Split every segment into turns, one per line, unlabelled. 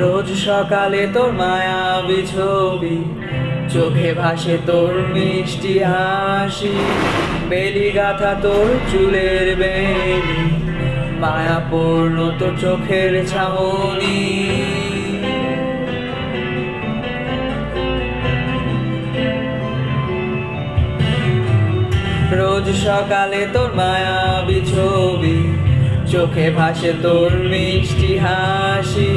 রোজ সকালে তোর মায়াবী ছবি চোখে ভাসে তোর মিষ্টি হাসি, বেলি গাথা তোর চুলের বেলি মায়াপূর্ণ তোর চোখের ছাউনি। রোজ সকালে তোর মায়াবী ছবি চোখে ভাসে তোর মিষ্টি হাসি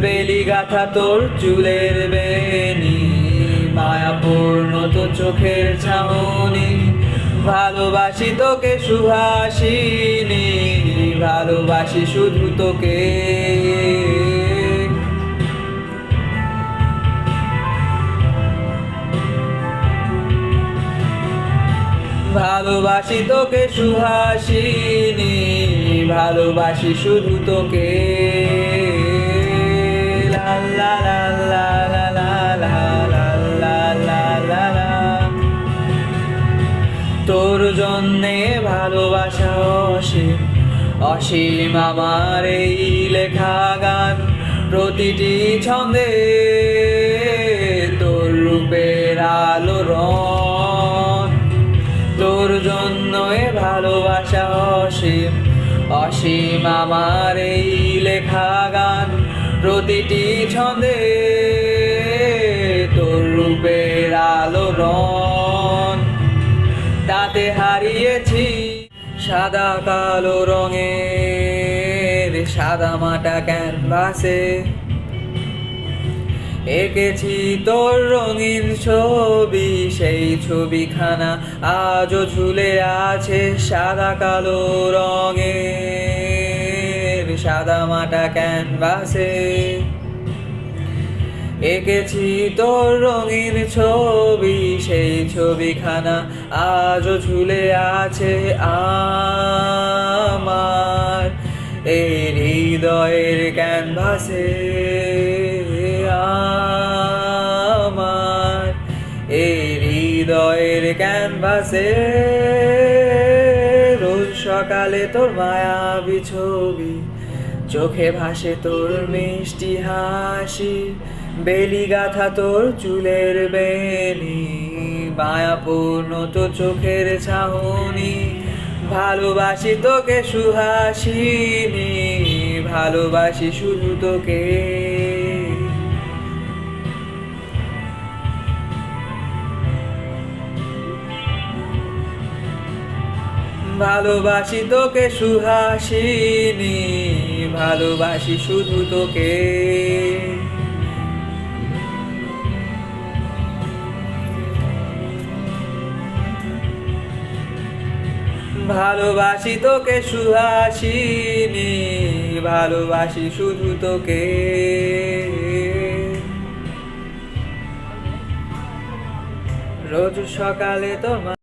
বেলি গাথা তোর চুলের বেনি, মায়াপূর্ণ তো চোখের ছাউনি। ভালোবাসি তোকে, সুহাসিনী, ভালোবাসি শুধু তোকে। ভালোবাসি তোকে, সুহাসিনী, ভালোবাসি শুধু তোকে। তোর জন্যে ভালোবাসা অসীম অসীম আমার এই লেখা গান প্রতিটি ছন্দে তোর রূপের আলো রং তোর জন্য এ ভালোবাসা অসীম অসীম আমার এই লেখা প্রতিটি ছন্দে তোর রূপের আলো রং তাতে হারিয়েছি সাদা কালো রঙের, সাদা মাটা ক্যানভাসে। এঁকেছি তোর রঙিন ছবি, সেই ছবিখানা আজও ঝুলে আছে সাদা কালো রঙের সাদা মাটা ক্যানভাসে। এঁকেছি তোর রঙিন ছবি, সেই ছবিখানা আজও ঝুলে আছে আমার। এই হৃদয়ের ক্যানভাসে আমার। এই হৃদয়ের ক্যানভাসে রোজ সকালে তোর মায়াবী ছবি চোখে ভাসে তোর মিষ্টি হাসি, বেলি গাথা তোর চুলের বেনি মায়াপূর্ণ তো চোখের ছাউনি, ভালোবাসি তোকে সুহাসিনী, ভালোবাসি শুধু তোকে। ভালোবাসি তোকে সুহাসিনী ভালোবাসি শুধু তোকে। ভালোবাসি তোকে সুহাসিনী ভালোবাসি শুধু তোকে। রোজ সকালে তোমার